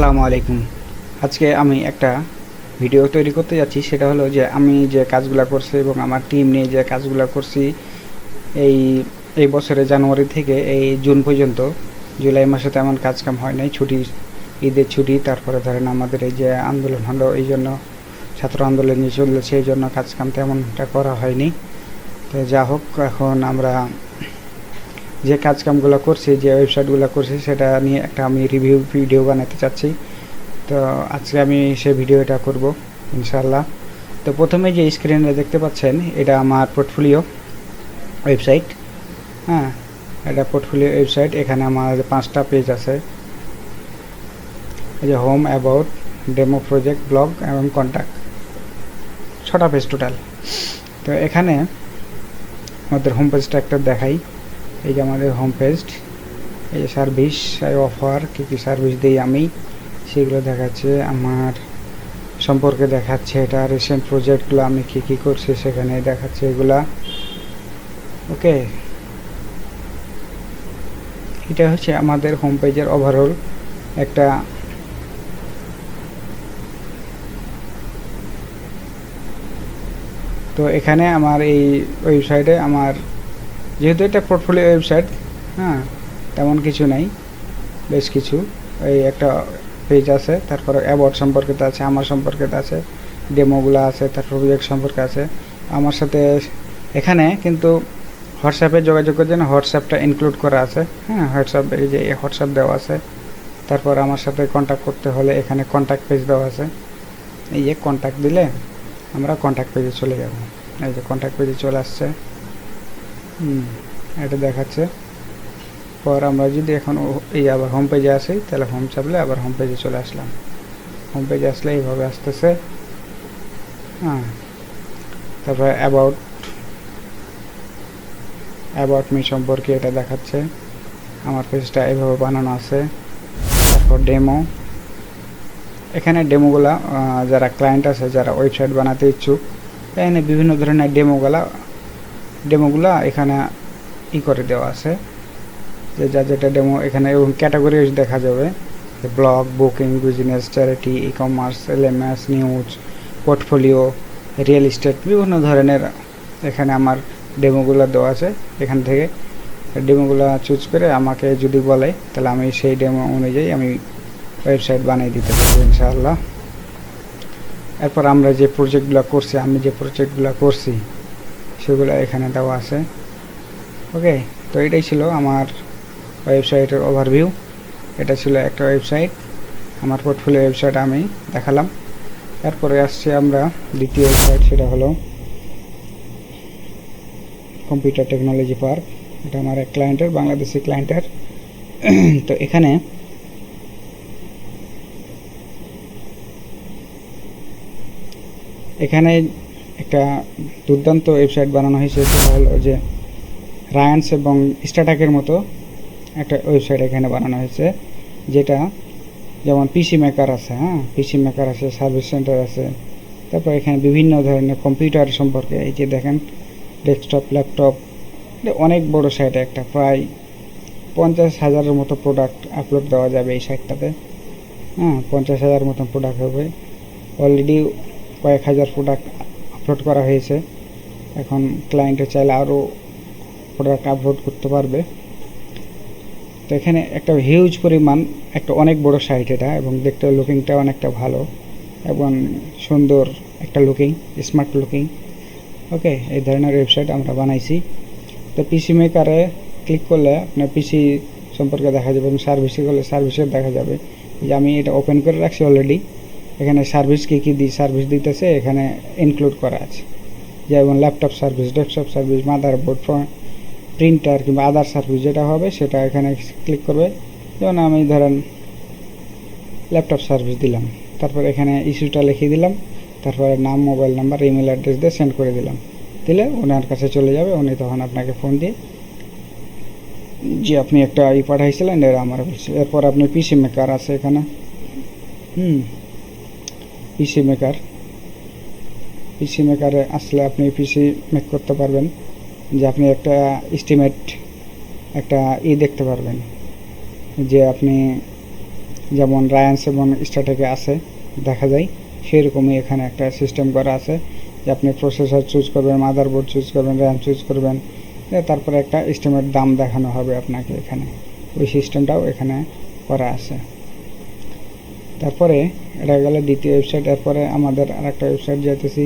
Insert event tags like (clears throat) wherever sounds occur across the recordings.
আসসালামু আলাইকুম। আজকে আমি একটা ভিডিও তৈরি করতে যাচ্ছি, সেটা হলো যে আমি যে কাজগুলো করছি এবং আমার টিম নিয়ে যে কাজগুলো করছি, এই এই বছরে জানুয়ারি থেকে এই জুন পর্যন্ত, জুলাই মাসে তো তেমন কাজকাম হয় নাই, ছুটি, ঈদের ছুটি, তারপরে ধরেন আমাদের এই যে আন্দোলন হলো, এই জন্য ছাত্র আন্দোলন চলছে এই জন্য কাজকাম তেমনটা করা হয়নি। তো যা হোক এখন আমরা যে কাজকামগুলো করছি, যে ওয়েবসাইটগুলো করছি, সেটা নিয়ে একটা আমি রিভিউ ভিডিও বানাতে চাচ্ছি। তো আজকে আমি সেই ভিডিওটা করব ইনশাল্লাহ তো প্রথমে যে স্ক্রিনে দেখতে পাচ্ছেন, এটা আমার পোর্টফোলিও ওয়েবসাইট হ্যাঁ এটা পোর্টফোলিও ওয়েবসাইট এখানে আমার পাঁচটা পেজ আছে। এই যে home about demo project blog এবং কন্ট্যাক্ট ছটা পেজ টোটাল তো এখানে আমাদের হোম পেজটা একটা দেখাই। এই যে আমাদের হোম পেজ এই সার্ভিস অফার কী কী সার্ভিস দিই আমি, সেগুলো দেখাচ্ছে, আমার সম্পর্কে দেখাচ্ছে, এটা রিসেন্ট প্রজেক্টগুলো আমি কী কী করছি সেখানে দেখাচ্ছে এগুলা। ওকে এটা হচ্ছে আমাদের হোম পেজের ওভারঅল একটা তো এখানে আমার এই ওয়েবসাইটে আমার যেহেতু এটা পোর্টফোলিও ওয়েবসাইট হ্যাঁ তেমন কিছু নাই, বেশ কিছু। এই একটা পেজ আছে, তারপরে অ্যাওয়ার্ড সম্পর্কে আছে, আমার সম্পর্কে আছে ডেমোগুলো আছে, তারপর প্রজেক্ট সম্পর্কে আছে। আমার সাথে এখানে কিন্তু হোয়াটসঅ্যাপে যোগাযোগ করার জন্য হোয়াটসঅ্যাপটা ইনক্লুড করা আছে। হ্যাঁ হোয়াটসঅ্যাপ এই যে হোয়াটসঅ্যাপ দেওয়া আছে। তারপর আমার সাথে কন্ট্যাক্ট করতে হলে এখানে কন্ট্যাক্ট পেজ দেওয়া আছে। এই যে কন্ট্যাক্ট দিলে আমরা কন্ট্যাক্ট পেজে চলে যাব। এই যে কন্ট্যাক্ট পেজে চলে আসছে। এটা দেখাচ্ছে। পর আমরা যদি এখন এই আবার হোম পেজে আসি, তাহলে হোম চাপলে আবার হোম পেজে চলে আসলাম। হোম পেজে আসলে এইভাবে আসতেছে। হ্যাঁ তারপরে অ্যাবাউট অ্যাবাউট মি সম্পর্কে এটা দেখাচ্ছে। আমার পেজটা এইভাবে বানানো আছে। তারপর ডেমো এখানে ডেমোগুলা যারা ক্লায়েন্ট আছে, যারা ওয়েবসাইট বানাতে ইচ্ছুক, এখানে বিভিন্ন ধরনের ডেমোগুলা ডেমোগুলা এখানে ই করে দেওয়া আছে। যে যা যেটা ডেমো এখানে এবং ক্যাটাগরি দেখা যাবে। Blog, booking, business, charity e commerce LMS, news, portfolio, real estate বিভিন্ন ধরনের এখানে আমার ডেমোগুলো দেওয়া আছে। এখান থেকে ডেমোগুলো চুজ করে আমাকে যদি বলে, তাহলে আমি সেই ডেমো অনুযায়ী আমি ওয়েবসাইট বানিয়ে দিতে পারব ইনশাআল্লাহ। এরপর আমরা যে প্রজেক্টগুলো করছি, আমি যে প্রজেক্টগুলো করছি সেগুলো এখানে দেওয়া আছে। ওকে তো এটাই ছিল আমার ওয়েবসাইটের ওভারভিউ এটা ছিল একটা ওয়েবসাইট। আমার পোর্টফোলিও ওয়েবসাইট আমি দেখালাম। তারপরে আসছে আমরা দ্বিতীয় ওয়েবসাইট সেটা হলো কম্পিউটার টেকনোলজি পার্ক এটা আমার এক ক্লায়েন্টের বাংলাদেশি ক্লায়েন্টের (clears throat) তো এখানে এখানে একটা দুর্দান্ত ওয়েবসাইট বানানো হয়েছে, সেটা হলো যে রায়ান্স এবং স্টাটাকের মতো একটা ওয়েবসাইট এখানে বানানো হয়েছে, যেটা যেমন পিসি মেকার আছে হ্যাঁ? পিসি মেকার আছে সার্ভিস সেন্টার আছে, তারপর এখানে বিভিন্ন ধরনের কম্পিউটার সম্পর্কে, এই যে দেখেন ডেস্কটপ ল্যাপটপ এটা অনেক বড় সাইট একটা, প্রায় পঞ্চাশ হাজারের মতো প্রোডাক্ট আপলোড দেওয়া যাবে এই সাইটটাতে হ্যাঁ? পঞ্চাশ হাজার মতো প্রোডাক্ট হবে অলরেডি কয়েক হাজার প্রোডাক্ট আপলোড করা হয়েছে। এখন ক্লায়েন্টে চাইলে আরও প্রোডাক্ট আপলোড করতে পারবে। তো এখানে একটা হিউজ পরিমাণ, একটা অনেক বড় সাইট এটা এবং দেখতে লুকিংটা অনেকটা ভালো এবং সুন্দর একটা লুকিং স্মার্ট লুকিং ওকে এই ধরনের ওয়েবসাইট আমরা বানাইছি। তো পিসি মেকারে ক্লিক করলে আপনার পিসি সম্পর্কে দেখা যাবে এবং সার্ভিসে করলে সার্ভিসের দেখা যাবে। যে আমি এটা ওপেন করে রাখছি অলরেডি এখানে সার্ভিস কী কী দিই সার্ভিস দিতেছে এখানে ইনক্লুড করা আছে। যেমন laptop service desktop service motherboard printer কিংবা আদার সার্ভিস যেটা হবে সেটা এখানে ক্লিক করবে। যেমন আমি ধরেন ল্যাপটপ সার্ভিস দিলাম, তারপর এখানে ইস্যুটা লিখে দিলাম, তারপরে নাম মোবাইল নাম্বার ইমেল অ্যাড্রেস দিয়ে সেন্ড করে দিলাম। দিলে ওনার কাছে চলে যাবে, উনি তখন আপনাকে ফোন দিয়ে যে আপনি একটা ই পাঠাইছিলেন, এর আমার এরপর আপনি পিসি মেকার আছে এখানে। হুম। পিসি মেকার পিসি মেকারে আসলে আপনি পিসি মেক করতে পারবেন, যে আপনি একটা এস্টিমেট একটা ই দেখতে পারবেন, যে আপনি যেমন রায়ান্স এবং স্টারটেকে আছে, দেখা যায়, সেরকমই এখানে একটা সিস্টেম করা আছে, যে আপনি প্রসেসর চুজ করবেন মাদারবোর্ড চুজ করবেন র্যাম চুজ করবেন তারপরে একটা স্টেমের দাম দেখানো হবে আপনাকে এখানে। ওই সিস্টেমটাও এখানে করা আছে। তারপরে এটা গেল দ্বিতীয় ওয়েবসাইট এরপরে আমাদের আর একটা ওয়েবসাইট যেতেছি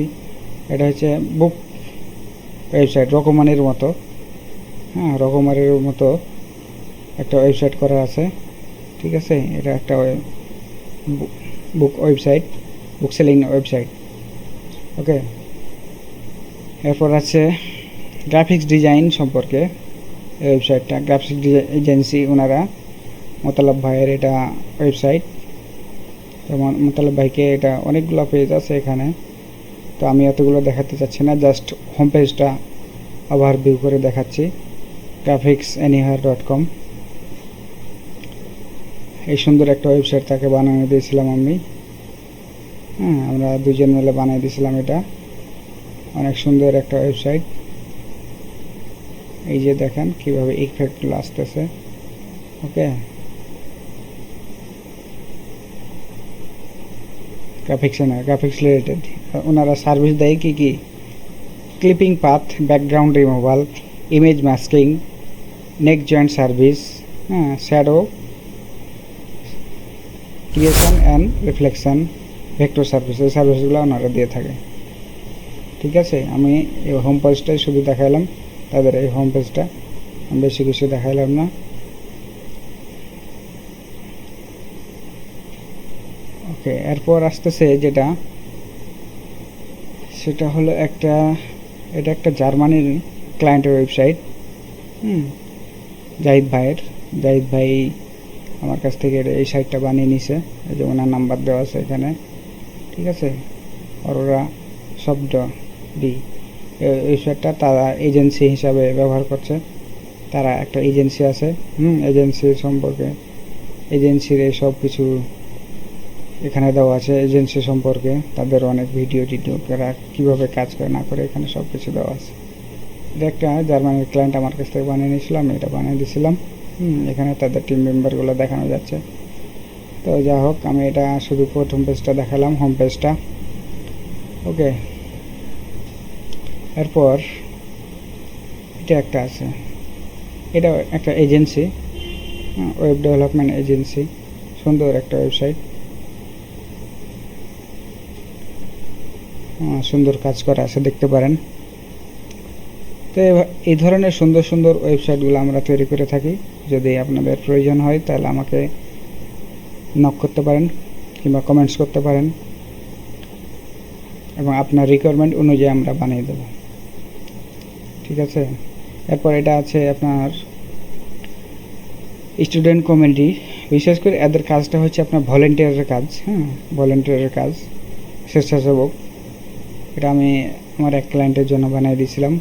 এটা হচ্ছে বুক ওয়েবসাইট রকমানির মতো। হ্যাঁ রকমারির মতো একটা ওয়েবসাইট করা আছে, ঠিক আছে? এটা একটা book website book selling website okay এরপর আছে গ্রাফিক্স ডিজাইন সম্পর্কে ওয়েবসাইটটা গ্রাফিক্স ডিজাইন এজেন্সি ওনারা মোতালাব ভাইয়ের এটা ওয়েবসাইট যেমন মোতালাব ভাইকে এটা অনেকগুলো পেজ আছে এখানে। তো আমি এতগুলো দেখাতে চাচ্ছি না জাস্ট হোম পেজটা আবার ভিউ করে দেখাচ্ছি। গ্রাফিক্স এনিহার ডট কম এই সুন্দর একটা ওয়েবসাইট তাকে বানিয়ে দিয়েছিলাম আমি। হ্যাঁ আমরা দুজন মিলে বানিয়ে দিয়েছিলাম এটা। অনেক সুন্দর একটা ওয়েবসাইট এই যে দেখেন কীভাবে ইফেক্টগুলো আসতেছে। ওকে গ্রাফিক্স না গ্রাফিক্স রিলেটেড ওনারা সার্ভিস দেয় কি কি? Clipping path background removal image masking neck joint service হ্যাঁ shadow creation and reflection vector service এই সার্ভিসগুলো ওনারা দিয়ে থাকে। ঠিক আছে? আমি এই হোম পেজটাই শুধু দেখালাম তাদের এই হোম পেজটা বেশি কিছু দেখালাম না। ওকে এরপর আসতেছে যেটা, সেটা হলো একটা, এটা একটা জার্মানির ক্লায়েন্টের ওয়েবসাইট হুম, জাহিদ ভাইয়ের। জাহিদ ভাই আমার কাছ থেকে এই সাইটটা বানিয়ে নিছে। এই যে ওনার নাম্বার দেওয়া আছে এখানে। ঠিক আছে? অরোরা শব্দ ডি এই সাইটটা তারা এজেন্সি হিসাবে ব্যবহার করছে। তারা একটা এজেন্সি আছে। হুম এজেন্সি সম্পর্কে। এজেন্সির এই সব কিছু এখানে দেওয়া আছে এজেন্সি সম্পর্কে, তাদের অনেক ভিডিও টিডিও, তারা কীভাবে কাজ করে, না করে, এখানে সব কিছু দেওয়া আছে। এটা একটা জার্মানির ক্লায়েন্ট আমার কাছ থেকে বানিয়ে নিয়েছিলাম, এটা বানিয়ে দিয়েছিলাম এখানে তাদের টিম মেম্বারগুলো দেখানো যাচ্ছে। তো যা হোক, আমি এটা শুধু প্রথম পেজটা দেখালাম হোম পেজটা ওকে এরপর এটা একটা আছে। এটা একটা এজেন্সি ওয়েব ডেভেলপমেন্ট এজেন্সি সুন্দর একটা ওয়েবসাইট সুন্দর কাজ করা আছে, দেখতে পারেন। তো এই ধরনের সুন্দর সুন্দর ওয়েবসাইটগুলো আমরা তৈরি করে থাকি। যদি আপনাদের প্রয়োজন হয়, তাহলে আমাকে নক করতে পারেন কিংবা কমেন্টস করতে পারেন। এবং আপনার রিকোয়ারমেন্ট অনুযায়ী আমরা বানিয়ে দেব। ঠিক আছে? এরপর এটা আছে আপনার স্টুডেন্ট কমিউনিটি বিশেষ করে এদের কাজটা হচ্ছে আপনার ভলেন্টিয়ারের কাজ হ্যাঁ? ভলেন্টিয়ারের কাজ, স্বেচ্ছাসেবক। এটা আমি আমার এক ক্লায়েন্টের জন্য বানিয়ে দিয়েছিলাম।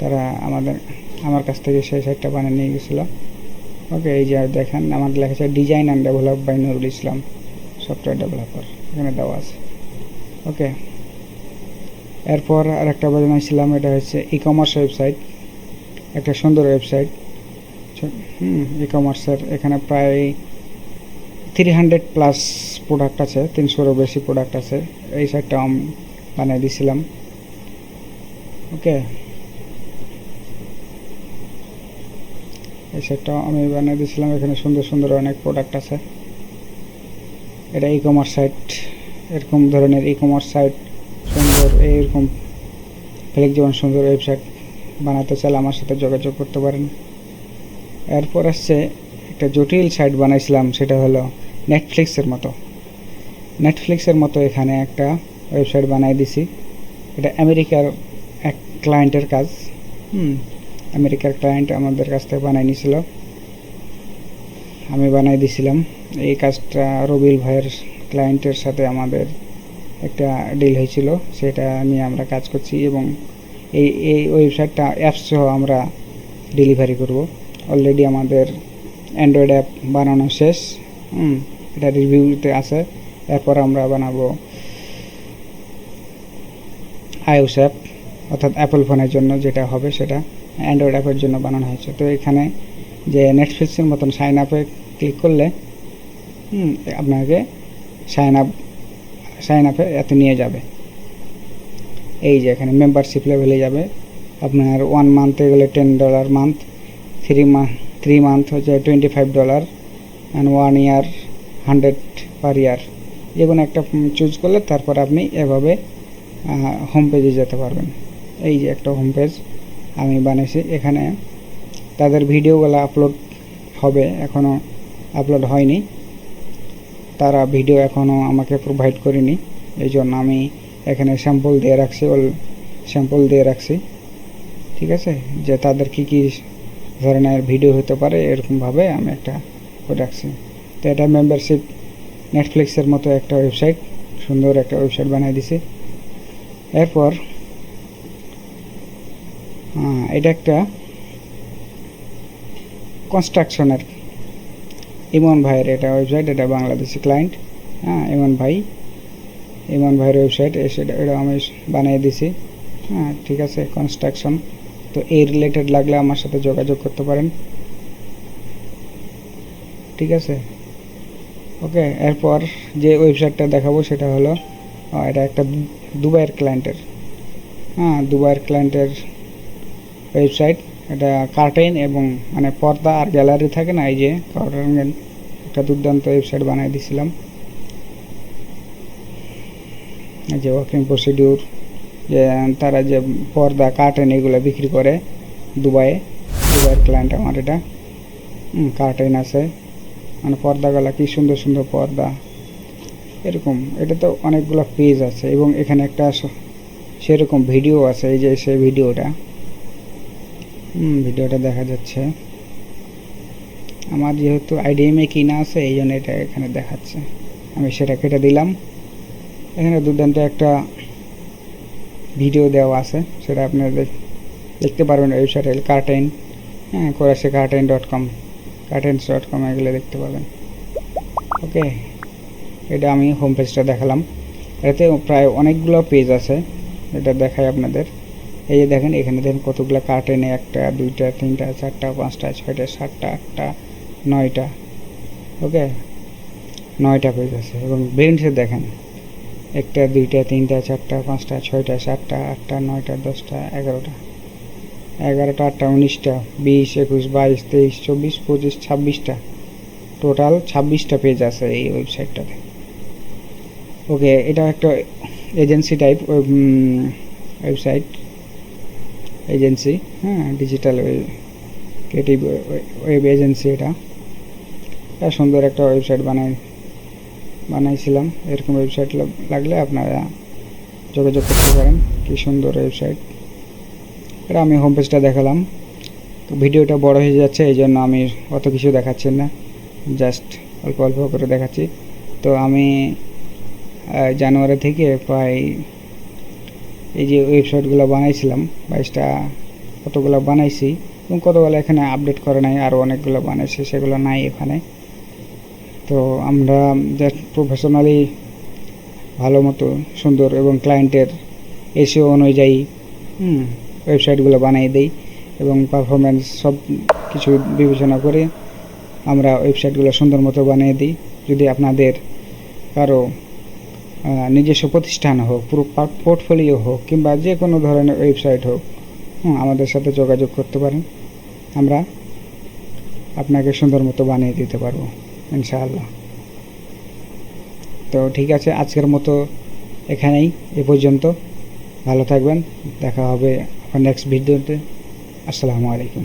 তারা আমাদের, আমার কাছ থেকে সেই সাইটটা বানিয়ে নিয়ে গেছিল। ওকে, এই যে দেখেন, আমার লেখা আছে design and develop by Nurul Islam software developer এখানে দেওয়া আছে। ওকে, এরপর আর একটা বানাইছিলাম এটা হচ্ছে ই কমার্স ওয়েবসাইট একটা সুন্দর ওয়েবসাইট ই কমার্সের এখানে প্রায় থ্রি হান্ড্রেড প্লাস প্রোডাক্ট আছে, তিনশোরও বেশি প্রোডাক্ট আছে। এই সাইটটা বানিয়ে দিয়েছিলাম ওকে? এই সাইটটাও আমি বানিয়ে দিয়েছিলাম এখানে সুন্দর সুন্দর অনেক প্রোডাক্ট আছে। এটা ই কমার্স সাইট এরকম ধরনের ই কমার্স সাইট সুন্দর, এইরকম ফ্লেক যেমন সুন্দর ওয়েবসাইট বানাতে চাইলে আমার সাথে যোগাযোগ করতে পারেন। এরপর আসছে একটা জটিল সাইট বানাইছিলাম, সেটা হলো নেটফ্লিক্সের মতো। নেটফ্লিক্সের মতো এখানে একটা ওয়েবসাইট বানাই দিছি। এটা আমেরিকার এক ক্লায়েন্টের কাজ। হুম, আমেরিকার ক্লায়েন্ট আমাদের কাছ থেকে বানাই নিয়েছিল আমি বানাই দিছিলাম। এই কাজটা রবিল ভাইয়ের ক্লায়েন্টের সাথে আমাদের একটা ডিল হয়েছিল। সেটা নিয়ে আমরা কাজ করছি এবং এই এই ওয়েবসাইটটা অ্যাপস সহ আমরা ডেলিভারি করব। অলরেডি আমাদের অ্যান্ড্রয়েড অ্যাপ বানানো শেষ। হুম, এটা রিভিউতে আছে। এরপর আমরা বানাবো আইওস অ্যাপ অর্থাৎ অ্যাপল ফোনের জন্য যেটা হবে সেটা অ্যান্ড্রয়েড অ্যাপের জন্য বানানো হয়েছে। তো এখানে যে নেটফ্লিক্সের মতন সাইন আপে ক্লিক করলে আপনাকে সাইন আপ সাইন আপে এতে নিয়ে যাবে। এই যে এখানে মেম্বারশিপ লেভেলে যাবে। আপনার ওয়ান মান্থে গেলে ten dollar month three month three month হচ্ছে twenty five dollar and one year hundred per year যে কোনো একটা চুজ করলে তারপর আপনি এভাবে হোম পেজে যেতে পারবেন। এই যে একটা হোম পেজ আমি বানিয়েছি এখানে তাদের ভিডিওগুলো আপলোড হবে এখনও আপলোড হয়নি। তারা ভিডিও এখনও আমাকে প্রোভাইড করেনি, এই জন্য আমি এখানে স্যাম্পল দিয়ে রাখছি ওল স্যাম্পল দিয়ে রাখছি। ঠিক আছে? যে তাদের কী কী ধরনের ভিডিও হতে পারে, এরকমভাবে আমি একটা করে রাখছি। তো এটা মেম্বারশিপ নেটফ্লিক্সের মতো একটা ওয়েবসাইট সুন্দর একটা ওয়েবসাইট বানিয়ে দিছি এরপর আহ, এটা একটা কনস্ট্রাকশনের ইমন ভাইয়ের এটা ওয়েবসাইট এটা বাংলাদেশি ক্লায়েন্ট হ্যাঁ ইমন ভাই ইমন ভাইয়ের ওয়েবসাইট সেটা এটা আমি বানিয়ে দিছি হ্যাঁ ঠিক আছে কনস্ট্রাকশন তো এই রিলেটেড লাগলে আমার সাথে যোগাযোগ করতে পারেন। ঠিক আছে? ওকে এরপর যে ওয়েবসাইটটা দেখাবো সেটা হলো এটা একটা দুবাইয়ের ক্লায়েন্টের হ্যাঁ দুবাইয়ের ক্লায়েন্টের ওয়েবসাইট এটা কার্টেন এবং মানে পর্দা আর গ্যালারি থাকে না, এই যে কার্টেন একটা দুর্দান্ত ওয়েবসাইট বানিয়ে দিয়েছিলাম এই যে ওয়ার্কিং প্রসিডিউর যে তারা যে পর্দা কার্টেন এগুলো বিক্রি করে দুবাইয়ে। দুবাইয়ের ক্লায়েন্ট আমার এটা। কার্টেন আছে। মানে পর্দাগুলো কি সুন্দর সুন্দর পর্দা। এরকম, এটা তো অনেকগুলো পেজ আছে এবং এখানে একটা সেরকম ভিডিও আছে, এই যে সেই ভিডিওটা হুম ভিডিওটা দেখা যাচ্ছে। আমার যেহেতু আইডিএমে কিনা আছে, এই জন্য এটা এখানে দেখাচ্ছে। আমি সেটা কেটে দিলাম। এখানে দুর্দান্ত একটা ভিডিও দেওয়া আছে, সেটা আপনারা দেখতে পারবেন ওয়েবসাইটে কার্টেন হ্যাঁ কোরাসে curtain dot com curtains dot com এগুলো দেখতে পাবেন। ওকে এটা আমি হোম পেজটা দেখালাম। এটাতে প্রায় অনেকগুলো পেজ আছে, এটা দেখাই আপনাদের। এই যে দেখেন, এখানে দেখেন কতগুলো কার্টেনে একটা, দুইটা, তিনটা, চারটা, পাঁচটা, ছয়টা, সাতটা, আটটা, নয়টা ওকে নয়টা পেজ আছে এবং বেরেন্সে দেখেন। একটা, দুইটা, তিনটা, চারটা, পাঁচটা, ছয়টা, সাতটা, আটটা, নয়টা, দশটা, এগারোটা। এগারোটা, আটটা, উনিশটা, বিশ, একুশ, বাইশ, তেইশ, চব্বিশ, পঁচিশ, ছাব্বিশটা। টোটাল ছাব্বিশটা পেজ আছে এই ওয়েবসাইটটাতে ওকে এটা একটা এজেন্সি টাইপ ওয়েবসাইট এজেন্সি হ্যাঁ ডিজিটাল ক্রিয়েটিভ ওয়েব এজেন্সি এটা। এটা সুন্দর একটা ওয়েবসাইট বানাই, বানাইছিলাম। এরকম ওয়েবসাইট লাগলে আপনারা যোগাযোগ করতে পারেন। কি সুন্দর ওয়েবসাইট এটা আমি হোম পেজটা দেখালাম। তো ভিডিওটা বড় হয়ে যাচ্ছে, এই জন্য আমি অত কিছু দেখাচ্ছি না। জাস্ট অল্প অল্প করে দেখাচ্ছি। তো আমি জানুয়ারি থেকে প্রায় এই যে ওয়েবসাইটগুলো বানাইছিলাম, বাইশটা কতগুলো বানাইছি এবং কতগুলো এখানে আপডেট করে নাই আরও অনেকগুলো বানাইছি, সেগুলো নাই এখানে। তো আমরা জাস্ট প্রফেশনালি ভালো মতো, সুন্দর এবং ক্লায়েন্টের এসিও অনুযায়ী ওয়েবসাইটগুলো বানিয়ে দিই এবং পারফরমেন্স সব কিছু বিবেচনা করে আমরা ওয়েবসাইটগুলো সুন্দর মতো বানিয়ে দিই। যদি আপনাদের কারও নিজস্ব প্রতিষ্ঠান হোক, পুরো পোর্টফোলিও হোক, কিংবা যে কোনো ধরনের ওয়েবসাইট হোক আমাদের সাথে যোগাযোগ করতে পারেন। আমরা আপনাকে সুন্দর মতো বানিয়ে দিতে পারব, ইনশাআল্লাহ। তো ঠিক আছে, আজকের মতো এখানেই এ পর্যন্ত। ভালো থাকবেন, দেখা হবে নেক্সট ভিডিওতে আসসালামু আলাইকুম।